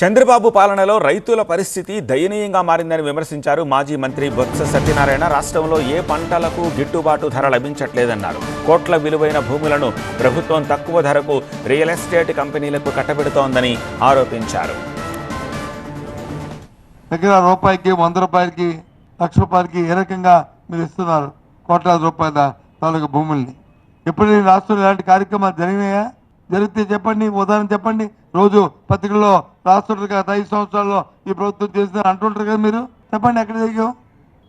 చంద్రబాబు పాలనలో రైతుల పరిస్థితి దయనీయంగా మారిందని విమర్శించారు మాజీ మంత్రి బొత్స సత్యనారాయణ. రాష్ట్రంలో ఏ పంటలకు గిట్టుబాటు ధర లభించట్లేదన్నారు. కోట్ల విలువైన భూములను ప్రభుత్వం తక్కువ ధరకు రియల్ ఎస్టేట్ కంపెనీలకు కట్టబెడుతోందని ఆరోపించారు. దగ్గర రూపాయికి వంద రూపాయలకి లక్ష రూపాయలకి ఏ రకంగా మీరు ఇస్తున్నారు? కోట్లాది రూపాయల తాలూకు భూముల్ని. ఎప్పుడు రాష్ట్రంలో ఇలాంటి కార్యక్రమాలు జరిగినాయా? జరిగితే చెప్పండి ఉదాహరణ చెప్పండి. రోజు పత్రికల్లో రాస్తుంటారు కదా ఐదు సంవత్సరాల్లో ఈ ప్రభుత్వం చేసిందని అంటుంటారు కదా మీరు? చెప్పండి ఎక్కడ జరిగాం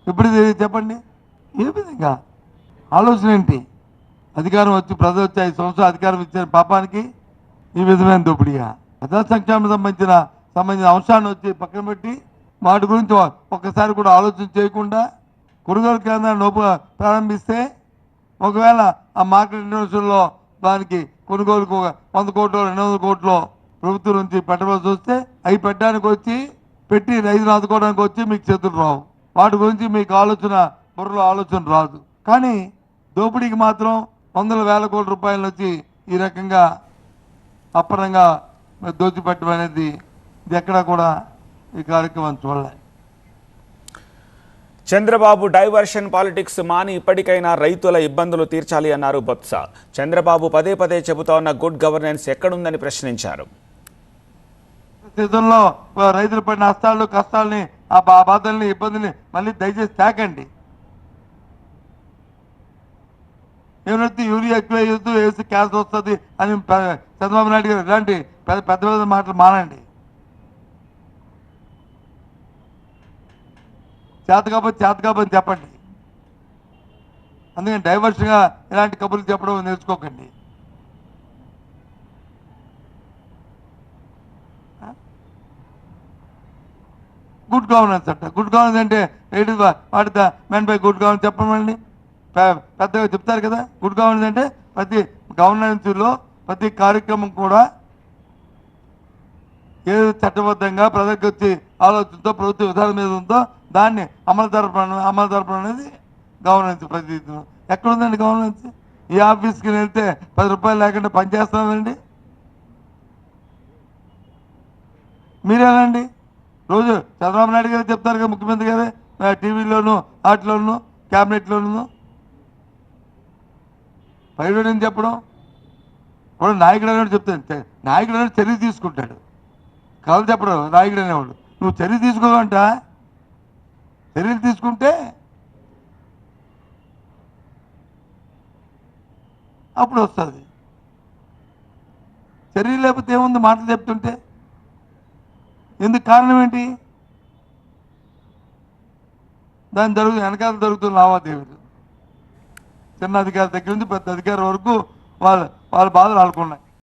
ఎప్పుడు జరిగింది చెప్పండి. ఏ విధంగా? ఆలోచన ఏంటి? అధికారం వచ్చి ప్రజలు వచ్చి ఐదు సంవత్సరాలు అధికారం ఇచ్చిన పాపానికి? ఈ విధమైన దోపిడిగా ప్రజా సంక్షేమం సంబంధించిన సంబంధించిన అంశాన్ని వచ్చి పక్కన పెట్టి వాటి గురించి ఒక్కసారి కూడా ఆలోచన చేయకుండా కొనుగోలు కేంద్రాన్ని ఉప ప్రారంభిస్తే ఒకవేళ ఆ మార్కెట్ ఇండస్ట్రీలో దానికి కొనుగోలుకు వంద కోట్లు రెండు వందల కోట్లు ప్రభుత్వం నుంచి పెట్టవలసి వస్తే అవి పెట్టడానికి వచ్చి పెట్టి రైతులు ఆదుకోవడానికి వచ్చి మీకు చేతులు రావు. వాటి గురించి మీకు ఆలోచన బుర్రలో ఆలోచన రాదు. కానీ దోపిడీకి మాత్రం వందల వేల కోట్ల రూపాయలు వచ్చి ఈ రకంగా అప్పనంగా దోచిపెట్టడం అనేది ఇది ఎక్కడా కూడా ఈ కార్యక్రమం చూడలే. చంద్రబాబు డైవర్షన్ పాలిటిక్స్ మాని ఇప్పటికైనా రైతుల ఇబ్బందులు తీర్చాలి అన్నారు బొత్స. చంద్రబాబు పదే పదే చెబుతోన్న గుడ్ గవర్నెన్స్ ఎక్కడుందని ప్రశ్నించారు. సీజన్లో రైతులు పడిన నష్టాలు కష్టాలని ఆ బా- బాధల్ని ఇబ్బందిని మళ్ళీ దయచేసి తాకండి. ఏమైతే యూరియా ఎక్కువ వేయొద్దు వేసి క్యాన్సర్ వస్తుంది అని చంద్రబాబు నాయుడు గారు ఇలాంటి పెద్ద పెద్ద పెద్ద మాటలు మానండి. చేత కాబట్టి చేత కాబట్టి చెప్పండి. అందుకని డైవర్స్గా ఇలాంటి కబుర్లు చెప్పడం నేర్చుకోకండి. గుడ్ గవర్నెన్స్ అంట. గుడ్ గవర్నెన్స్ అంటే ఏంటి what you mean by good governance చెప్పమండి? పెద్దగా చెప్తారు కదా. గుడ్ గవర్నెన్స్ అంటే ప్రతి గవర్నెన్స్లో ప్రతి కార్యక్రమం కూడా ఏదో చట్టబద్ధంగా ప్రజలకు వచ్చి ఆలోచనతో ప్రభుత్వ విధానం మీద ఉందో దాన్ని అమలు జరపడం అమలు జరపడం అనేది గవర్నెన్స్ ప్రతి ఎక్కడ ఉందండి గవర్నెన్స్ ఈ ఆఫీస్కి వెళ్తే పది రూపాయలు లేకుండా పనిచేస్తామండి మీరేనండి రోజు చంద్రబాబు నాయుడు గారు చెప్తారు కదా ముఖ్యమంత్రి గారు. టీవీలోను వాటిలోను క్యాబినెట్లోను. ప్రైవేట్ అని చెప్పడం. ఇప్పుడు నాయకుడు అనేవాడు చెప్తాను నాయకుడు అనేవాడు చర్య తీసుకుంటాడు. కథలు చెప్పడం నాయకుడు అనేవాడు. నువ్వు చర్య తీసుకోవంట. చర్యలు తీసుకుంటే అప్పుడు వస్తుంది. చర్య లేకపోతే ఏముంది? మాటలు చెప్తుంటే ఎందుకు కారణం ఏంటి? దాని జరుగు వెనకాల జరుగుతున్న లావాదేవీలు. చిన్న అధికారి దగ్గర నుంచి పెద్ద అధికారి వరకు వాళ్ళ వాళ్ళ బాధలు ఆడుకున్నాయి.